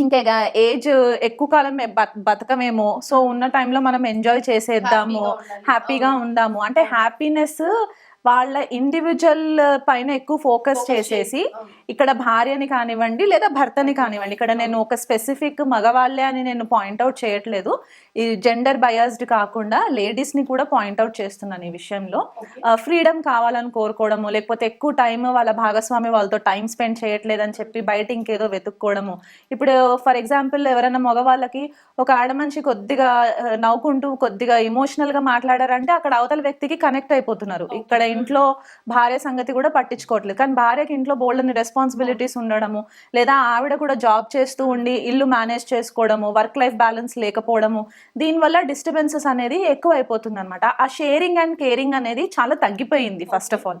ఇంకా ఏజ్ ఎక్కువ కాలం బతకమేమో. సో ఉన్న టైంలో మనం ఎంజాయ్ చేసేద్దాము. హ్యాపీగా ఉందాము. అంటే హ్యాపీనెస్ వాళ్ళ ఇండివిజువల్ పైన ఎక్కువ ఫోకస్ చేసేసి ఇక్కడ భార్యని కానివ్వండి లేదా భర్తని కానివ్వండి. ఇక్కడ నేను ఒక స్పెసిఫిక్ మగవాళ్ళే అని నేను పాయింట్అవుట్ చేయట్లేదు. ఈ జెండర్ బయాస్డ్ కాకుండా లేడీస్ని కూడా పాయింట్అవుట్ చేస్తున్నాను ఈ విషయంలో. ఫ్రీడమ్ కావాలని కోరుకోవడము లేకపోతే ఎక్కువ టైం వాళ్ళ భాగస్వామి వాళ్ళతో టైం స్పెండ్ చేయట్లేదని చెప్పి బయట ఇంకేదో వెతుక్కోవడము. ఇప్పుడు ఫర్ ఎగ్జాంపుల్ ఎవరైనా మగవాళ్ళకి ఒక ఆడ మనిషి కొద్దిగా నవ్వుకుంటూ కొద్దిగా ఎమోషనల్గా మాట్లాడారంటే అక్కడ అవతల వ్యక్తికి కనెక్ట్ అయిపోతున్నారు. ఇక్కడ ఇంట్లో భార్య సంగతి కూడా పట్టించుకోవట్లేదు. కానీ భార్యకి ఇంట్లో బోల్డని రెస్పాన్సిబిలిటీస్ ఉండడము లేదా ఆవిడ కూడా జాబ్ చేస్తూ ఉండి ఇల్లు మేనేజ్ చేసుకోవడము వర్క్ లైఫ్ బ్యాలెన్స్ లేకపోవడము దీనివల్ల డిస్టర్బెన్సెస్ అనేది ఎక్కువ అయిపోతుంది అనమాట ఆ షేరింగ్ అండ్ కేరింగ్ అనేది చాలా తగ్గిపోయింది ఫస్ట్ ఆఫ్ ఆల్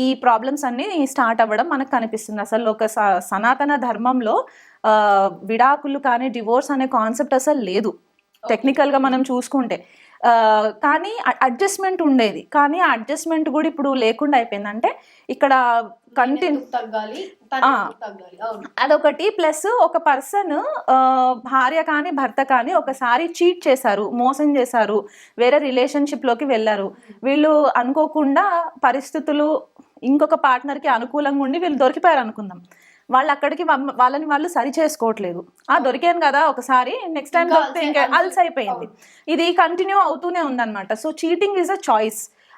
ఈ ప్రాబ్లమ్స్ అన్నీ స్టార్ట్ అవ్వడం మనకు కనిపిస్తుంది. అసలు ఒక సనాతన ధర్మంలో విడాకులు కానీ డివోర్స్ అనే కాన్సెప్ట్ అసలు లేదు. టెక్నికల్గా మనం చూసుకుంటే. కానీ అడ్జస్ట్మెంట్ ఉండేది. కానీ ఆ అడ్జస్ట్మెంట్ కూడా ఇప్పుడు లేకుండా అయిపోయింది. అంటే ఇక్కడ కంటిన్యూ అదొకటి. ప్లస్ ఒక పర్సన్ భార్య కానీ భర్త కానీ ఒకసారి చీట్ చేశారు. మోసం చేశారు. వేరే రిలేషన్షిప్లోకి వెళ్ళారు వీళ్ళు అనుకోకుండా పరిస్థితులు ఇంకొక partner కి అనుకూలంగా ఉండి వీళ్ళు దొరికిపోయారు అనుకుందాం వాళ్ళు అక్కడికి వాళ్ళని వాళ్ళు సరి చేసుకోవట్లేదు. ఆ దొరికాను కదా ఒకసారి నెక్స్ట్ టైం దొరికితే ఇంకా అల్స్ అయిపోయింది ఇది కంటిన్యూ అవుతూనే ఉందన్నమాట. So cheating is a choice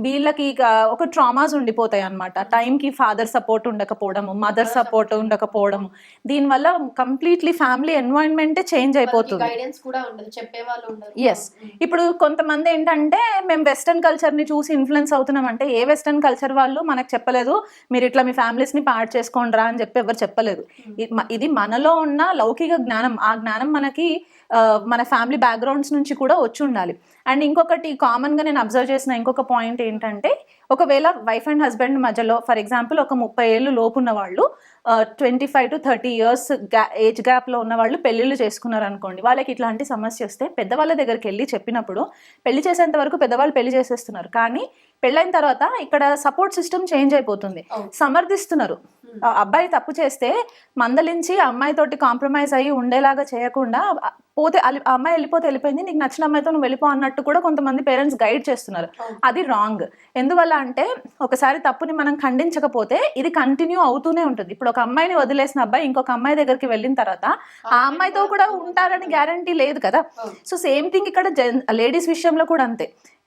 వీళ్ళకి ఇక ఒక ట్రామాస్ ఉండిపోతాయి అనమాట టైంకి ఫాదర్ సపోర్ట్ ఉండకపోవడము మదర్ సపోర్ట్ ఉండకపోవడము. దీనివల్ల కంప్లీట్లీ ఫ్యామిలీ ఎన్వైరన్మెంటే చేంజ్ అయిపోతుంది. ఎస్ ఇప్పుడు కొంతమంది ఏంటంటే మేము వెస్టర్న్ కల్చర్ని చూసి ఇన్ఫ్లుయెన్స్ అవుతున్నాం అంటే ఏ వెస్టర్న్ కల్చర్ వాళ్ళు మనకు చెప్పలేదు మీరు ఇట్లా మీ ఫ్యామిలీస్ని పాడు చేసుకోండి రా అని చెప్పి ఎవరు చెప్పలేదు. మ- ఇది మనలో ఉన్న లౌకిక జ్ఞానం. ఆ జ్ఞానం మనకి మన ఫ్యామిలీ బ్యాక్గ్రౌండ్స్ నుంచి కూడా వచ్చి ఉండాలి. అండ్ ఇంకొకటి కామన్గా నేను అబ్జర్వ్ చేసిన ఇంకొక పాయింట్ ఏంటంటే ఒకవేళ వైఫ్ అండ్ హస్బెండ్ మధ్యలో ఫర్ ఎగ్జాంపుల్ ఒక ముప్పై ఏళ్ళు లోపు ఉన్న వాళ్ళు twenty five to thirty years గ్యా ఏజ్ గ్యాప్లో ఉన్న వాళ్ళు పెళ్ళిళ్ళు చేసుకున్నారు అనుకోండి వాళ్ళకి ఇట్లాంటి సమస్య వస్తే పెద్దవాళ్ళ దగ్గరికి వెళ్ళి చెప్పినప్పుడు పెళ్ళి చేసేంత వరకు పెద్దవాళ్ళు పెళ్ళి చేసేస్తున్నారు. కానీ పెళ్ళైన తర్వాత ఇక్కడ సపోర్ట్ సిస్టమ్ చేంజ్ అయిపోతుంది. సమర్థిస్తున్నారు. అబ్బాయి తప్పు చేస్తే మందలించి ఆ అమ్మాయితోటి కాంప్రమైజ్ అయ్యి ఉండేలాగా చేయకుండా పోతే ఆ అమ్మాయి వెళ్ళిపోతే వెళ్ళిపోయింది నీకు నచ్చిన అమ్మాయితో నువ్వు వెళ్ళిపో అన్నట్టు కూడా కొంతమంది పేరెంట్స్ గైడ్ చేస్తున్నారు. అది రాంగ్. ఎందువల్ల అంటే ఒకసారి తప్పుని మనం ఖండించకపోతే ఇది కంటిన్యూ అవుతూనే ఉంటుంది. ఇప్పుడు ఒక అమ్మాయిని వదిలేసిన అబ్బాయి ఇంకొక అమ్మాయి దగ్గరికి వెళ్ళిన తర్వాత ఆ అమ్మాయితో కూడా ఉంటారని గ్యారంటీ లేదు కదా. సో సేమ్ థింగ్ ఇక్కడ లేడీస్ విషయంలో కూడా అంతే.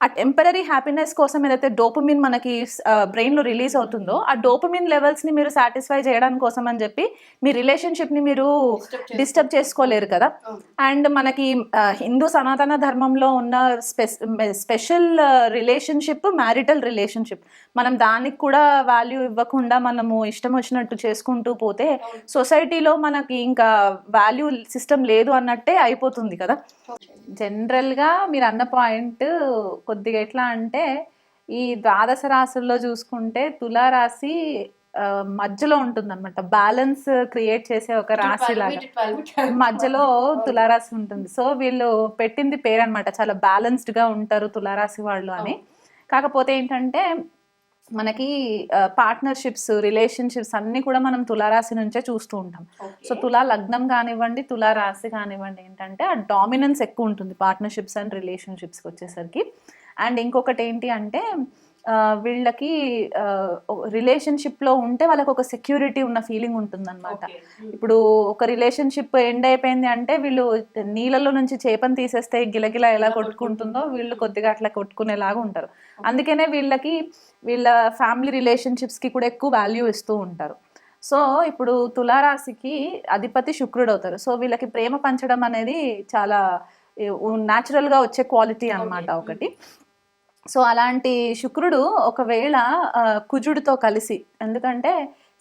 ఆ టెంపరీ హ్యాపీనెస్ కోసం ఏదైతే డోపమిన్ మనకి బ్రెయిన్లో రిలీజ్ అవుతుందో ఆ డోపమిన్ లెవెల్స్ని మీరు సాటిస్ఫై చేయడానికి కోసం అని చెప్పి మీ రిలేషన్షిప్ని మీరు డిస్టర్బ్ చేసుకోలేరు కదా. అండ్ మనకి హిందూ సనాతన ధర్మంలో ఉన్న స్పెషల్ రిలేషన్షిప్ మ్యారిటల్ రిలేషన్షిప్ మనం దానికి కూడా వాల్యూ ఇవ్వకుండా మనము ఇష్టం వచ్చినట్టు చేసుకుంటూ పోతే. సొసైటీలో మనకి ఇంకా వాల్యూ సిస్టమ్ లేదు అన్నట్టే అయిపోతుంది కదా జనరల్గా మీరు అన్న పాయింట్ కొద్దిగా ఎట్లా అంటే ఈ ద్వాదశ రాశుల్లో చూసుకుంటే తులారాశి మధ్యలో ఉంటుంది అనమాట బ్యాలెన్స్ క్రియేట్ చేసే ఒక రాశి లాగా. ఇటు 12, ఇటు 12. మధ్యలో తులారాశి ఉంటుంది. సో వీళ్ళు పెట్టింది పేరు అనమాట చాలా బ్యాలెన్స్డ్గా ఉంటారు తులారాశి వాళ్ళు అని. కాకపోతే ఏంటంటే మనకి పార్ట్నర్షిప్స్ రిలేషన్షిప్స్ అన్ని కూడా మనం తులారాశి నుంచే చూస్తూ ఉంటాం. సో తులా లగ్నం కానివ్వండి తులా రాశి కానివ్వండి ఏంటంటే ఆ డామినెన్స్ ఎక్కువ ఉంటుంది పార్ట్నర్షిప్స్ అండ్ రిలేషన్షిప్స్కి వచ్చేసరికి అండ్ ఇంకొకటి ఏంటి అంటే వీళ్ళకి రిలేషన్షిప్లో ఉంటే వాళ్ళకి ఒక సెక్యూరిటీ ఉన్న ఫీలింగ్ ఉంటుంది Okay. Hmm. ఇప్పుడు ఒక రిలేషన్షిప్ ఎండ్ అయిపోయింది అంటే వీళ్ళు నీళ్ళలో నుంచి చేపని తీసేస్తే గిలగిల ఎలా కొట్టుకుంటుందో వీళ్ళు కొద్దిగా అట్లా కొట్టుకునేలాగా ఉంటారు. అందుకనే వీళ్ళకి వీళ్ళ ఫ్యామిలీ రిలేషన్షిప్స్కి కూడా ఎక్కువ వాల్యూ ఇస్తూ ఉంటారు. సో ఇప్పుడు తులారాశికి అధిపతి శుక్రుడు అవుతారు సో వీళ్ళకి ప్రేమ పంచడం అనేది చాలా న్యాచురల్గా వచ్చే క్వాలిటీ Okay. ఒకటి. సో అలాంటి శుక్రుడు ఒకవేళ కుజుడితో కలిసి ఎందుకంటే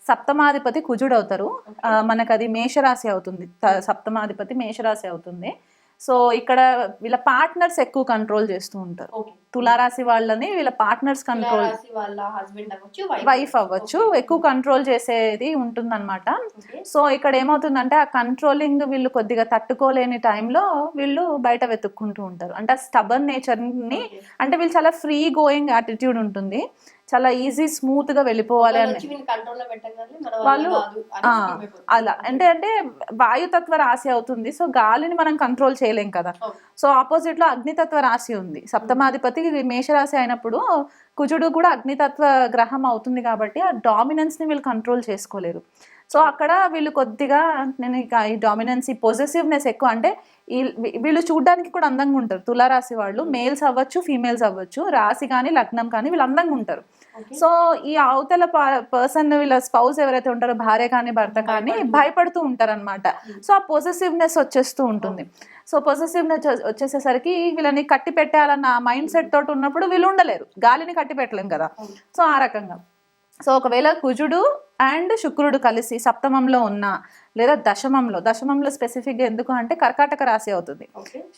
సప్తమాధిపతి కుజుడు అవుతారు మనకు అది మేషరాశి అవుతుంది. సప్తమాధిపతి మేషరాశి అవుతుంది. సో ఇక్కడ వీళ్ళ పార్ట్నర్స్ ఎక్కువ కంట్రోల్ చేస్తూ ఉంటారు. తులారాశి వాళ్ళని వీళ్ళ పార్ట్నర్స్ కంట్రోల్ వాళ్ళ హస్బెండ్ అవ్వచ్చు వైఫ్ అవ్వచ్చు. ఎక్కువ కంట్రోల్ చేసేది ఉంటుందన్నమాట. సో ఇక్కడ ఏమవుతుందంటే ఆ కంట్రోలింగ్ వీళ్ళు కొద్దిగా తట్టుకోలేని టైంలో వీళ్ళు బయట వెతుక్కుంటూ ఉంటారు అంటే ఆ స్టబన్ నేచర్ని. అంటే వీళ్ళు చాలా ఫ్రీ గోయింగ్ యాటిట్యూడ్ ఉంటుంది చాలా ఈజీ స్మూత్గా వెళ్ళిపోవాలి అని వాళ్ళు-. అలా అంటే అంటే వాయుతత్వ రాశి అవుతుంది సో గాలిని మనం కంట్రోల్ చేయలేం కదా. సో ఆపోజిట్లో అగ్నితత్వ రాశి ఉంది సప్తమాధిపతి మేషరాశి అయినప్పుడు కుజుడు కూడా అగ్నితత్వ గ్రహం అవుతుంది కాబట్టి ఆ డామినెన్స్ని వీళ్ళు కంట్రోల్ చేసుకోలేరు సో అక్కడ వీళ్ళు కొద్దిగా నేను ఇక ఈ డామినెన్స్ ఈ పొజెసివ్నెస్ ఎక్కువ అంటే వీళ్ళు చూడడానికి కూడా అందంగా ఉంటారు తులారాశి వాళ్ళు మేల్స్ అవ్వచ్చు ఫీమేల్స్ అవ్వచ్చు రాశి కానీ లగ్నం కానీ వీళ్ళు అందంగా ఉంటారు. సో ఈ అవతల పర్సన్ వీళ్ళ స్పౌస్ ఎవరైతే ఉంటారో భార్య కానీ భర్త కానీ భయపడుతూ. భయపడుతూ ఉంటారు అనమాట Hmm. సో ఆ పొసెసివ్నెస్ వచ్చేస్తూ ఉంటుంది. సో పొసెసివ్నెస్ వచ్చేసేసరికి వీళ్ళని కట్టి పెట్టాలన్న మైండ్ సెట్ తోటి ఉన్నప్పుడు వీళ్ళు ఉండలేరు. గాలిని కట్టి పెట్టలేం కదా. సో ఆ రకంగా. సో ఒకవేళ కుజుడు అండ్ శుక్రుడు కలిసి సప్తమంలో ఉన్న లేదా దశమంలో దశమంలో స్పెసిఫిక్గా ఎందుకు అంటే కర్కాటక రాశి అవుతుంది.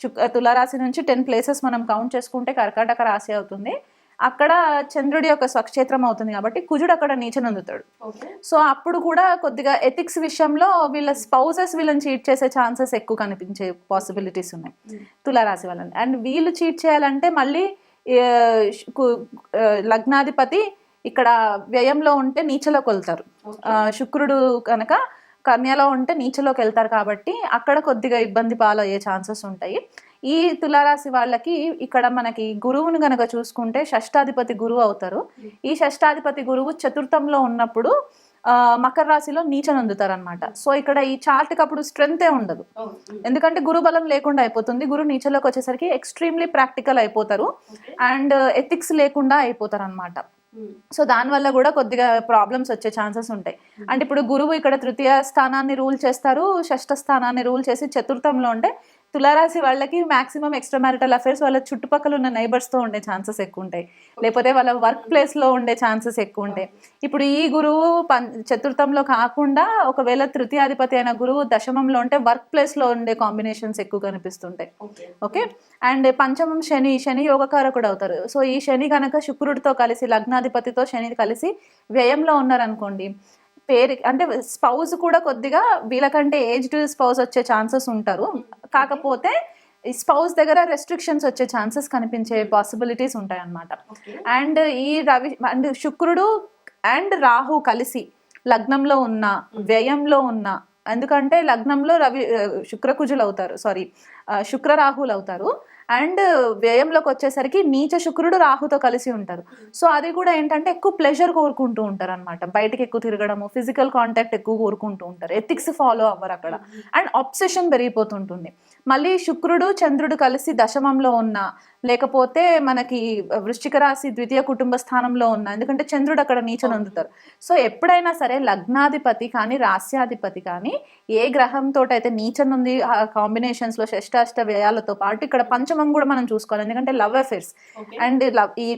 శుక్ తులారాశి నుంచి టెన్ ప్లేసెస్ మనం కౌంట్ చేసుకుంటే కర్కాటక రాశి అవుతుంది. అక్కడ చంద్రుడి యొక్క స్వక్షేత్రం అవుతుంది కాబట్టి కుజుడు అక్కడ నీచనందుతాడు. సో అప్పుడు కూడా కొద్దిగా ఎథిక్స్ విషయంలో వీళ్ళ స్పౌసెస్ వీళ్ళని చీట్ చేసే ఛాన్సెస్ ఎక్కువ కనిపించే పాసిబిలిటీస్ ఉన్నాయి. Hmm. తులారాశి వాళ్ళని. అండ్ వీళ్ళు చీట్ చేయాలంటే మళ్ళీ లగ్నాధిపతి ఇక్కడ వ్యయంలో ఉంటే నీచలోకి వెళ్తారు. శుక్రుడు కనుక కన్యలో ఉంటే నీచలోకి వెళ్తారు కాబట్టి అక్కడ కొద్దిగా ఇబ్బంది పాలయ్యే ఛాన్సెస్ ఉంటాయి. ఈ తులారాశి వాళ్ళకి ఇక్కడ మనకి గురువును గనక చూసుకుంటే షష్టాధిపతి గురువు అవుతారు. ఈ షష్టాధిపతి గురువు చతుర్థంలో ఉన్నప్పుడు ఆ, మకర రాశిలో నీచ నందుతారనమాట సో ఇక్కడ ఈ చార్ట్కి అప్పుడు స్ట్రెంతే ఉండదు. ఎందుకంటే గురు బలం లేకుండా అయిపోతుంది. గురు నీచలోకి వచ్చేసరికి ఎక్స్ట్రీమ్లీ ప్రాక్టికల్ అయిపోతారు. అండ్ ఎథిక్స్ లేకుండా అయిపోతారు అనమాట. సో దానివల్ల కూడా కొద్దిగా ప్రాబ్లమ్స్ వచ్చే ఛాన్సెస్ ఉంటాయి. అంటే ఇప్పుడు గురువు ఇక్కడ తృతీయ స్థానాన్ని రూల్ చేస్తారు. షష్ఠ స్థానాన్ని రూల్ చేసి చతుర్థంలో ఉంటే తులారాశి వాళ్ళకి మాక్సిమం ఎక్స్ట్రా మ్యారిటల్ అఫేర్స్ వాళ్ళ చుట్టుపక్కల ఉన్న నైబర్స్తో ఉండే ఛాన్సెస్ ఎక్కువ ఉంటాయి. లేకపోతే వాళ్ళ వర్క్ ప్లేస్లో ఉండే ఛాన్సెస్ ఎక్కువ ఉంటాయి. ఇప్పుడు ఈ గురువు పం చతుర్థంలో కాకుండా ఒకవేళ తృతీయాధిపతి అయిన గురువు దశమంలో ఉంటే వర్క్ ప్లేస్లో ఉండే కాంబినేషన్స్ ఎక్కువ కనిపిస్తుంటాయి. ఓకే. ఓకే? అండ్ పంచమం శని శని యోగకారకుడు అవుతారు. సో ఈ శని కనుక శుక్రుడితో కలిసి లగ్నాధిపతితో శని కలిసి వ్యయంలో ఉన్నారనుకోండి పేరు అంటే స్పౌజ్ కూడా కొద్దిగా వీళ్ళకంటే ఏజ్డ్ స్పౌజ్ వచ్చే ఛాన్సెస్ ఉంటారు. కాకపోతే ఈ స్పౌజ్ దగ్గర రెస్ట్రిక్షన్స్ వచ్చే ఛాన్సెస్ కనిపించే పాసిబిలిటీస్ ఉంటాయి అన్నమాట ఓకే. అండ్ ఈ రవి అండ్ శుక్రుడు అండ్ రాహు కలిసి లగ్నంలో ఉన్న వ్యయంలో ఉన్న ఎందుకంటే లగ్నంలో రవి శుక్రకుజులు అవుతారు సారీ శుక్ర రాహులు అవుతారు. అండ్ వ్యయంలోకి వచ్చేసరికి నీచ శుక్రుడు రాహుతో కలిసి ఉంటారు. సో అది కూడా ఏంటంటే ఎక్కువ ప్లెజర్ కోరుకుంటూ ఉంటారు అనమాట బయటకి ఎక్కువ తిరగడము ఫిజికల్ కాంటాక్ట్ ఎక్కువ కోరుకుంటూ ఉంటారు. ఎథిక్స్ ఫాలో అవ్వరు అక్కడ. అండ్ ఆబ్సెషన్ పెరిగిపోతుంటుంది. మళ్ళీ శుక్రుడు చంద్రుడు కలిసి దశమంలో ఉన్న లేకపోతే మనకి వృశ్చిక రాశి ద్వితీయ కుటుంబ స్థానంలో ఉన్న ఎందుకంటే చంద్రుడు అక్కడ నీచను అందుతారు. సో ఎప్పుడైనా సరే లగ్నాధిపతి కానీ రాస్యాధిపతి కానీ ఏ గ్రహంతో అయితే నీచనుంది ఆ కాంబినేషన్స్లో షష్టాష్ట వ్యయాలతో పాటు ఇక్కడ పంచమం కూడా మనం చూసుకోవాలి. ఎందుకంటే లవ్ అఫేర్స్. అండ్ లవ్ ఈ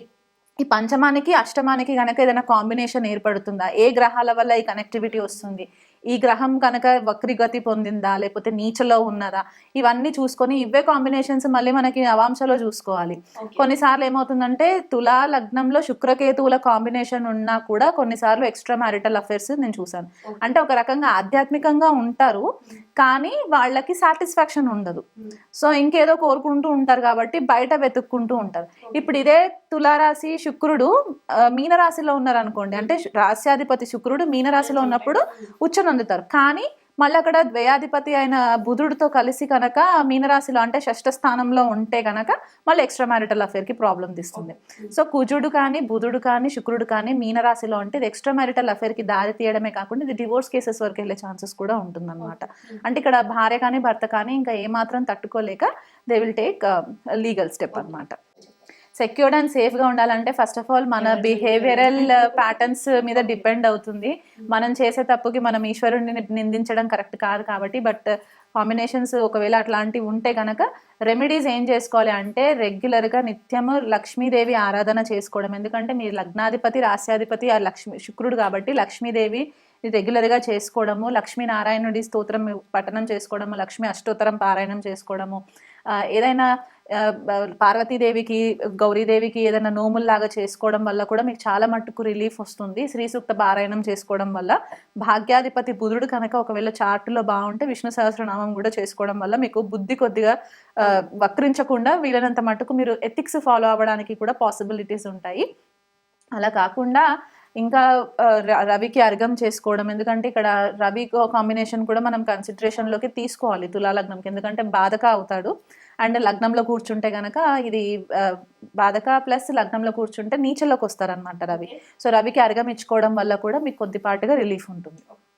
ఈ పంచమానికి అష్టమానికి కనుక ఏదైనా కాంబినేషన్ ఏర్పడుతుందా? ఏ గ్రహాల వల్ల ఈ కనెక్టివిటీ వస్తుంది? ఈ గ్రహం కనుక వక్రిగతి పొందిందా లేకపోతే నీచలో ఉన్నదా? ఇవన్నీ చూసుకొని ఇవే కాంబినేషన్స్ మళ్ళీ మనకి నవాంశలో చూసుకోవాలి. కొన్నిసార్లు ఏమవుతుందంటే తులా లగ్నంలో శుక్రకేతువుల కాంబినేషన్ ఉన్నా కూడా కొన్నిసార్లు ఎక్స్ట్రా మ్యారిటల్ అఫేర్స్ నేను చూసాను. అంటే ఒక రకంగా ఆధ్యాత్మికంగా ఉంటారు కానీ వాళ్ళకి సాటిస్ఫాక్షన్ ఉండదు. సో ఇంకేదో కోరుకుంటూ ఉంటారు కాబట్టి బయట వెతుక్కుంటూ ఉంటారు. ఇప్పుడు ఇదే తులారాశి శుక్రుడు మీనరాశిలో ఉన్నారు అనుకోండి అంటే రాశ్యాధిపతి శుక్రుడు మీనరాశిలో ఉన్నప్పుడు ఉచ్చనందుతారు కానీ మళ్ళీ అక్కడ ద్వయాధిపతి అయిన బుధుడితో కలిసి కనుక మీనరాశిలో అంటే షష్ఠ స్థానంలో ఉంటే కనుక మళ్ళీ ఎక్స్ట్రా మ్యారిటల్ అఫేర్కి ప్రాబ్లం తీస్తుంది. సో కుజుడు కానీ బుధుడు కానీ శుక్రుడు కానీ మీనరాశిలో అంటే ఇది ఎక్స్ట్రా మ్యారిటల్ అఫేర్కి దారి తీయడమే కాకుండా ఇది డివోర్స్ కేసెస్ వరకు వెళ్ళే ఛాన్సెస్ కూడా ఉంటుందన్నమాట. అంటే ఇక్కడ భార్య కానీ భర్త కానీ ఇంకా ఏమాత్రం తట్టుకోలేక they will take legal step అన్నమాట. సెక్యూర్డ్ అండ్ సేఫ్గా ఉండాలంటే ఫస్ట్ ఆఫ్ ఆల్ మన బిహేవియరల్ ప్యాటర్న్స్ మీద డిపెండ్ అవుతుంది. మనం చేసే తప్పుకి మనం ఈశ్వరుడిని నిందించడం కరెక్ట్ కాదు కాబట్టి బట్ కాంబినేషన్స్ ఒకవేళ అట్లాంటివి ఉంటే కనుక రెమెడీస్ ఏం చేసుకోవాలి అంటే రెగ్యులర్గా నిత్యము లక్ష్మీదేవి ఆరాధన చేసుకోవడం. ఎందుకంటే మీ లగ్నాధిపతి రాస్యాధిపతి ఆ లక్ష్మి శుక్రుడు కాబట్టి లక్ష్మీదేవి రెగ్యులర్గా చేసుకోవడము లక్ష్మీనారాయణుడి స్తోత్రం పఠనం చేసుకోవడము లక్ష్మీ అష్టోత్తరం పారాయణం చేసుకోవడము ఏదైనా పార్వతీదేవికి గౌరీదేవికి ఏదైనా నోముల్లాగా చేసుకోవడం వల్ల కూడా మీకు చాలా మట్టుకు రిలీఫ్ వస్తుంది. శ్రీ సూక్త పారాయణం చేసుకోవడం వల్ల భాగ్యాధిపతి బుధుడు కనుక ఒకవేళ చార్టులో బాగుంటే విష్ణు సహస్రనామం కూడా చేసుకోవడం వల్ల మీకు బుద్ధి కొద్దిగా వక్రించకుండా వీలైనంత మట్టుకు మీరు ఎథిక్స్ ఫాలో అవ్వడానికి కూడా పాసిబిలిటీస్ ఉంటాయి. అలా కాకుండా ఇంకా ర- రవికి అర్ఘం చేసుకోవడం ఎందుకంటే ఇక్కడ రవి కాంబినేషన్ కూడా మనం కన్సిడరేషన్లోకి తీసుకోవాలి తులా లగ్నంకి ఎందుకంటే బాధక అవుతాడు. అండ్ లగ్నంలో కూర్చుంటే గనక ఇది బాధక ప్లస్ లగ్నంలో కూర్చుంటే నీచలోకి వస్తారనమాట రవి. సో రవికి అర్ఘం ఇచ్చుకోవడం వల్ల కూడా మీకు కొద్దిపాటుగా రిలీఫ్ ఉంటుంది.